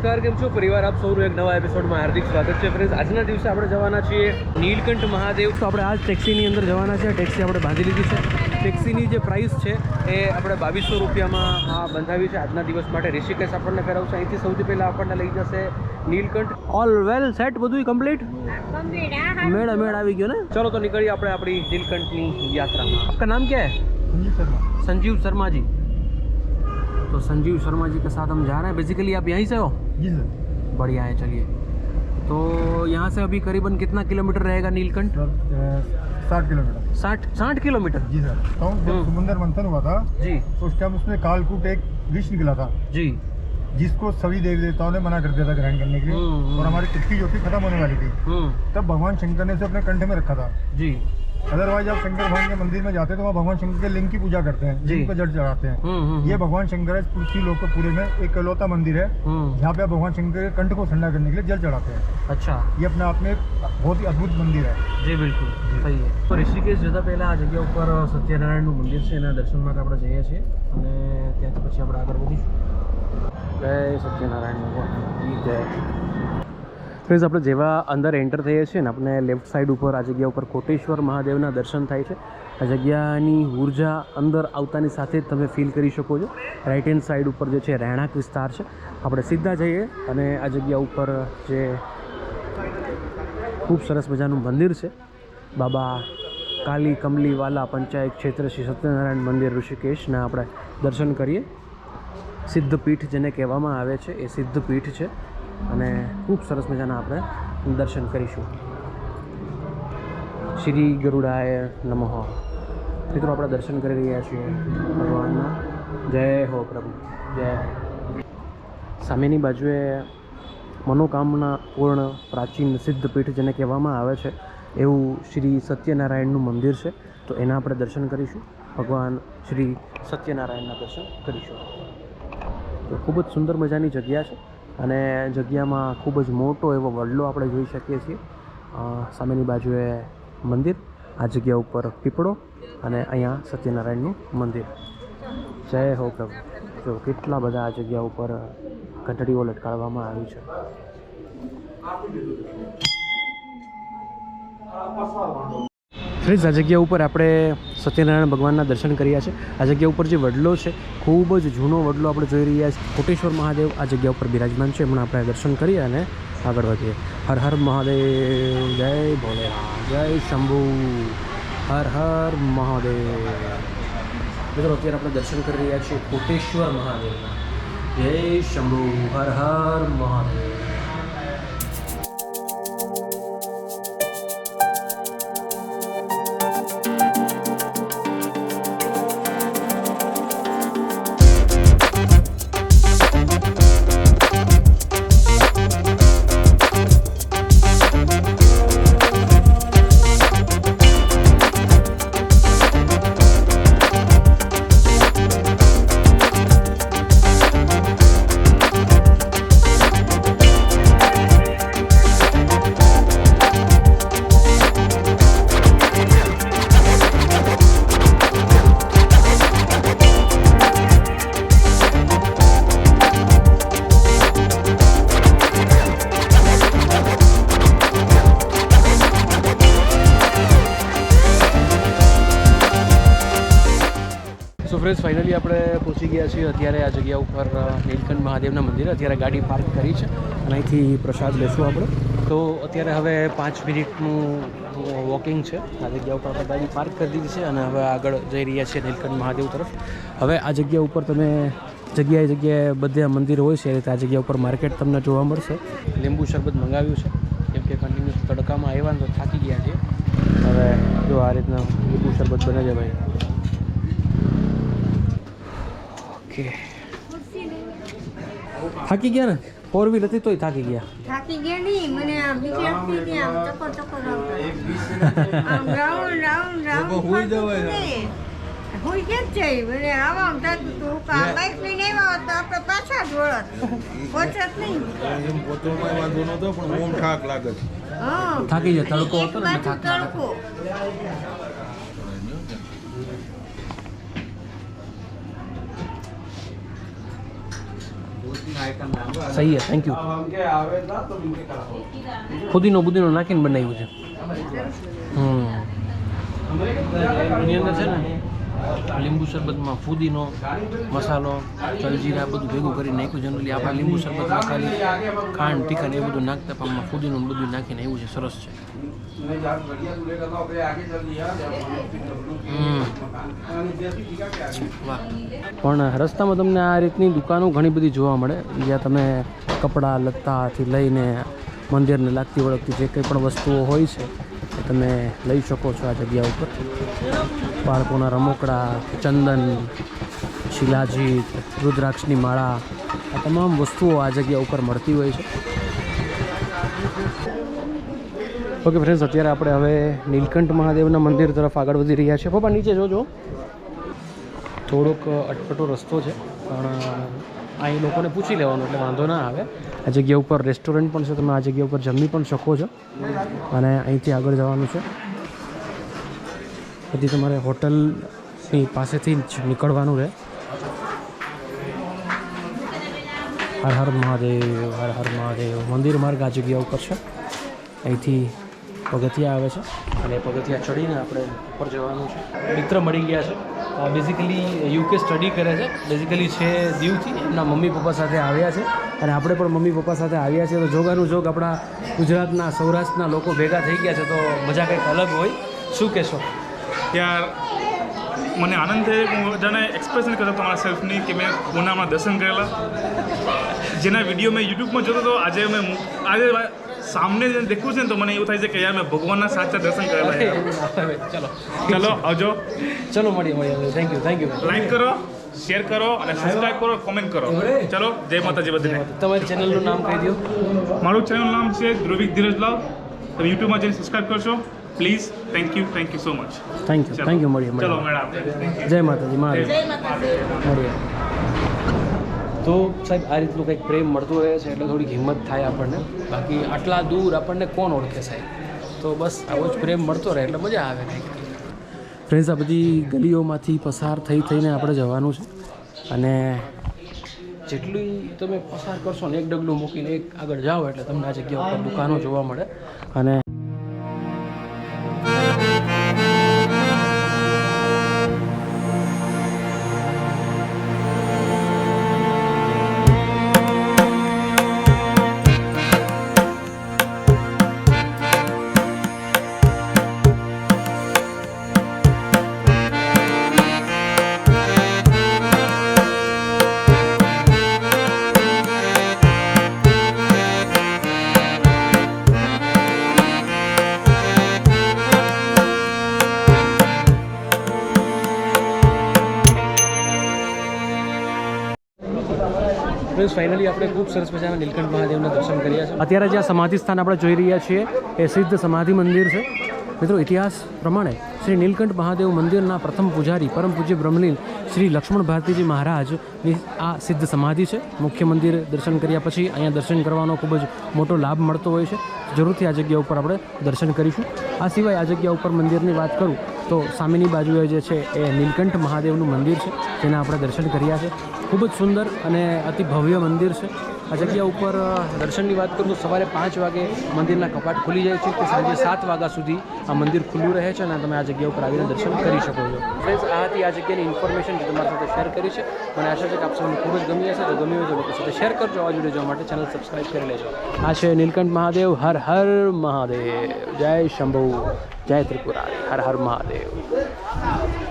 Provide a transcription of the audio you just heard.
નમસ્કાર કેમ છો પરિવાર આપ સૌનું એક નવા એપિસોડમાં હાર્દિક સ્વાગત છે ફ્રેન્ડ્સ આજના દિવસે આપણે જવાના છીએ નીલકંઠ મહાદેવ તો આપણે આ જ ટેક્સીની અંદર જવાના છે ટેક્સી આપણે બાંધી લીધી છે ટેક્સીની જે પ્રાઇસ છે એ આપણે બાવીસો રૂપિયામાં આ બંધાવી છે આજના દિવસ માટે ઋષિકેશ આપણને ફેરવશે અહીંથી સૌથી પહેલાં આપણને લઈ જશે નીલકંઠ ઓલ વેલ સેટ બધું કમ્પ્લીટ મેળ મેળ આવી ગયો ને ચલો તો નીકળીએ આપણે આપણી નીલકંઠની યાત્રામાં આપકા નામ क्या है संजीव शर्मा जी तो संजीव शर्मा जी के साथ हम जा रहे हैं बेसिकली आप यहीं से हो जी सर। बढ़िया है चलिए। तो यहाँ से अभी करीबन कितना किलोमीटर रहेगा नीलकंठ? साठ किलोमीटर। साठ साठ किलोमीटर? जी सर। तो हम्म। जब समुंदर मंथन हुआ था जी। तो उस टाइम उसमें कालकूट एक विष निकला था जी। जिसको सभी देवी देवताओं ने मना कर दिया था ग्रहण करने के लिए हम्म, और हमारी तिथि जो थी खत्म होने वाली थी। हम्म। तब भगवान शंकर ने उसे अपने कंठ में रखा था। जी। अदरवाइज आप शंकर भगवान के मंदिर में जाते हैं तो वहाँ भगवान शंकर के लिंग की पूजा करते हैं जी। लिंग पर जड़ चढ़ाते हैं हम्म हम्म ये भगवान शंकर है पृथ्वी लोक पूरे में एक इकलौता मंदिर है हम्म जहाँ पे आप भगवान शंकर के कंठ को ठंडा करने के लिए जल चढ़ाते हैं अच्छा ये अपने आप में एक बहुत ही अद्भुत मंदिर है જી બિલકુલ સહી છે તો ઋષિકેશ જતાં પહેલાં આ જગ્યા ઉપર સત્યનારાયણનું મંદિર છે એના દર્શન માટે આપણે જઈએ છીએ અને ત્યાંથી પછી આપણે આગળ વધીશું જય સત્યનારાયણ ભગવાન જય ફ્રેન્ડ્સ, આપણે જેવા અંદર એન્ટર થઈએ છીએ ને, આપણે લેફ્ટ સાઈડ ઉપર, આ જગ્યા ઉપર કોટેશ્વર મહાદેવના દર્શન થાય છે. આ જગ્યાની ઊર્જા અંદર આવતાની સાથે જ તમે ફીલ કરી શકો છો. રાઈટ હેન્ડ સાઈડ ઉપર જે છે, રહેણાંક વિસ્તાર છે. આપણે સીધા જઈએ અને આ જગ્યા ઉપર જે ખૂબ સરસ મજાનું મંદિર છે. બાબા કાલી કમલીવાલા પંચાયત ક્ષેત્ર શ્રી સત્યનારાયણ મંદિર ઋષિકેશના આપણે દર્શન કરીએ. સિદ્ધપીઠ જેને કહેવામાં આવે છે, એ સિદ્ધપીઠ છે. અને ખૂબ સરસ મજાના આપણે દર્શન કરીશું. શ્રી ગરુડાય નમઃ. મિત્રો, આપણે દર્શન કરી રહ્યા છીએ ભગવાનના. જય હો પ્રભુ. જય. સામેની બાજુએ મનોકામના પૂર્ણ પ્રાચીન સિદ્ધપીઠ જેને કહેવામાં આવે છે, એવું શ્રી સત્યનારાયણનું મંદિર છે. તો એના આપણે દર્શન કરીશું. ભગવાન શ્રી સત્યનારાયણના દર્શન કરીશું. તો ખૂબ જ સુંદર મજાની જગ્યા છે. અને જગ્યામાં ખૂબ જ મોટો એવો વડલો આપણે જોઈ શકીએ છીએ. સામેની બાજુએ મંદિર, આ જગ્યા ઉપર પીપળો અને અહીંયા સત્યનારાયણનું મંદિર. જય હો પ્રભુ. જો કેટલા બધા આ જગ્યા ઉપર ઘંટડીઓ લટકાડવામાં આવી છે. ફ્રેન્ડ્સ આ જગ્યા ઉપર આપણે સત્યનારાયણ ભગવાનના દર્શન કર્યા છે. આ જગ્યા ઉપર જે વડલો છે, ખૂબ જ જૂનો વડલો આપણે જોઈ રહ્યા છીએ. કોટેશ્વર મહાદેવ આ જગ્યા ઉપર બિરાજમાન છે. એમણે આપણે દર્શન કરીએ અને આગળ વધીએ. હર હર મહાદેવ, જય ભોલે જય શંભુ. હર હર મહાદેવ. મિત્રો, અત્યારે આપણે દર્શન કરી રહ્યા છીએ કોટેશ્વર મહાદેવના. જય શંભુ. હર હર મહાદેવ. ફ્રેન્ડ્સ ફાઇનલી આપણે પહોંચી ગયા છીએ અત્યારે આ જગ્યા ઉપર નીલકંઠ મહાદેવના મંદિરે. અત્યારે ગાડી પાર્ક કરી છે. અને અહીંથી પ્રસાદ લેશું આપણે. તો અત્યારે હવે પાંચ મિનિટનું વોકિંગ છે. આ જગ્યા ઉપર આપણે ગાડી પાર્ક કરી દીધી છે અને હવે આગળ જઈ રહ્યા છીએ નીલકંઠ મહાદેવ તરફ. હવે આ જગ્યા ઉપર તમે જગ્યાએ જગ્યાએ બધે મંદિર હોય છે, એ આ જગ્યા ઉપર માર્કેટ તમને જોવા મળશે. લીંબુ શરબત મંગાવ્યું છે. કેમ કે કન્ટિન્યુઅસ તડકામાં આવ્યા ને તો થાકી ગયા છે હવે જો આ રીતના લીંબુ શરબત બને છે ભાઈ. ઓકે. થાકી ગયા ને? ફોર વ્હીલ હતી તોય થાકી ગયા. થાકી ગયા નહીં મને આ બીક લાગતી હતી આમ ટકો ટકો આવતા આમ રાઉન્ડ રાઉન્ડ રાઉન્ડ હોઈ જવાય હોઈ કેમ જાય. મને આવા આમ થતું તું. કા બાઈક લઈને આવ્યા તો આપણે પાછા જ વળત. પહોંચત નહીં. એમ પોતોમાં વાંધો નતો પણ ઓમ ઠાક લાગે છે. હા. થાકી જાય, તડકો હતો ને થાક તડકો. સહી હે થેન્ક યુ ફુદીનો બુદીનો નાખીને બનાવ્યું છે. હમ. એની અંદર છે ને લીંબુ શરબતમાં ફુદીનો મસાલો જલજીરા બધું ભેગું કરી નાખ્યું. જનરલી આપણે લીંબુ શરબતમાં ખાલી ખાંડ ટીકા એ બધું નાખતા, પણ આમાં ફુદીનું બધું નાખીને એવું છે, સરસ છે. પણ રસ્તામાં તમને આ રીતની દુકાનો ઘણી બધી જોવા મળે. જ્યાં તમે કપડાં, લત્તાથી લઈને મંદિરને લાગતી વળગતી જે કંઈ પણ વસ્તુઓ હોય છે તમે લઈ શકો છો આ જગ્યા ઉપર. બાળકોના રમકડા, ચંદન, શિલાજીત, રુદ્રાક્ષની માળા, આ તમામ વસ્તુઓ આ જગ્યા ઉપર મળતી હોય છે. ઓકે ફ્રેન્ડ્સ અત્યારે આપણે હવે નીલકંઠ મહાદેવના મંદિર તરફ આગળ વધી રહ્યા છીએ. પપ્પા, નીચે જોજો. થોડોક અટપટો રસ્તો છે, પણ અહીં લોકોને પૂછી લેવાનું એટલે વાંધો ના આવે. આ જગ્યા ઉપર રેસ્ટોરન્ટ પણ છે, તમે આ જગ્યા ઉપર જમી પણ શકો છો. અને અહીંથી આગળ જવાનું છે. પછી તમારે હોટલની પાસેથી જ નીકળવાનું રહે. હર હર મહાદેવ, હર હર મહાદેવ. મંદિર માર્ગ આ જગ્યા ઉપર છે. અહીંથી પગથિયા આવે છે. અને પગથિયા ચડીને આપણે ઉપર જવાનું છે. મિત્ર મળી ગયા છે. બેઝિકલી યુકે સ્ટડી કરે છે. બેઝિકલી છે દીવથી. એમના મમ્મી પપ્પા સાથે આવ્યા છે. અને આપણે પણ મમ્મી પપ્પા સાથે આવ્યા છીએ. તો જોગાનું જોગ આપણા ગુજરાતના સૌરાષ્ટ્રના લોકો ભેગા થઈ ગયા છે. તો મજા કંઈક અલગ હોય. શું કહેશો? યાર મને આનંદ થયો હું બધાને એક્સપ્રેસ નથી કરતો તમારા સેલ્ફની કે મેં પૂનામાં દર્શન કરેલા. જેના વીડિયો મેં યુટ્યુબમાં જોતો હતો આજે મેં આજે સામને જેને દેખું છે ને તો મને એવું થાય છે કે યાર મેં ભગવાનના સાચા દર્શન કરેલા. ચલો. ચલો આવજો. ચલો મળીએ મળીએ thank you thank you like કરો શેર કરો અને સબસ્ક્રાઇબ કરો કોમેન્ટ કરો. ચલો જય માતાજી બધાને. તમારી ચેનલનું નામ કહી દો મારું ચેનલનું નામ છે ધ્રુવિક ધીરજલાલ. તમે યુટ્યુબમાં જઈને સબસ્ક્રાઇબ કરશો. Please thank you thank you so much thank you thank you મળીએ ચલો મેડમ જય માતાજી મહાદેવ મળીએ. તો સાહેબ આ રીતનું કંઈક પ્રેમ મળતું રહે છે એટલે થોડીક હિંમત થાય આપણને. બાકી આટલા દૂર આપણને કોણ ઓળખે સાહેબ? તો બસ આવો જ પ્રેમ મળતો રહે એટલે મજા આવે કંઈક. ફ્રેન્ડ્સ આ બધી ગલીઓમાંથી પસાર થઈ થઈને આપણે જવાનું છે. અને જેટલી તમે પસાર કરશો ને એક ડગલું મૂકીને એક આગળ જાઓ એટલે તમને આ જગ્યા ઉપર દુકાનો જોવા મળે. અને ફ્રેન્ડ્સ ફાઇનલી આપણે ખૂબ સરસ મજાના નીલકંઠ મહાદેવના દર્શન કર્યા છે. અત્યારે આ સમાધિ સ્થાન આપણે જોઈ રહ્યા છીએ, એ સિદ્ધ સમાધિ મંદિર છે. મિત્રો, ઇતિહાસ પ્રમાણે શ્રી નીલકંઠ મહાદેવ મંદિરના પ્રથમ પૂજારી પરમ પૂજ્ય બ્રહ્મલીન શ્રી લક્ષ્મણ ભારતીજી મહારાજની આ સિદ્ધ સમાધિ છે. મુખ્ય મંદિર દર્શન કર્યા પછી અહીંયા દર્શન કરવાનો ખૂબ જ મોટો લાભ મળતો હોય છે. જરૂરથી આ જગ્યા ઉપર આપણે દર્શન કરીશું. આ સિવાય આ જગ્યા ઉપર મંદિરની વાત કરું, તો સામેની બાજુએ જે છે એ નીલકંઠ મહાદેવનું મંદિર છે, જેના આપણે દર્શન કર્યા છે. ખૂબ જ સુંદર અને અતિ ભવ્ય મંદિર છે. આ જગ્યા ઉપર દર્શનની વાત કરું તો સવારે પાંચ વાગે મંદિરના કપાટ ખુલી જાય છે કે સાંજે સાત વાગ્યા સુધી આ મંદિર ખુલ્લું રહે છે અને તમે આ જગ્યા ઉપર આવીને દર્શન કરી શકો છો. ફ્રેન્ડ્સ આ હતી આ જગ્યાની ઇન્ફોર્મેશન જે તમારી સાથે શેર કરી છે. મને આશા છે કે આપ સૌને ખૂબ જ ગમી હશે. તો ગમી હોય તો લોકો સાથે શેર કરજો. આવા જોડે જોવા માટે ચેનલ સબસ્ક્રાઈબ કરી લેજો. આ છે નીલકંઠ મહાદેવ. હર હર મહાદેવ. જય શંભુ. જય ત્રિપુરા. હર હર મહાદેવ.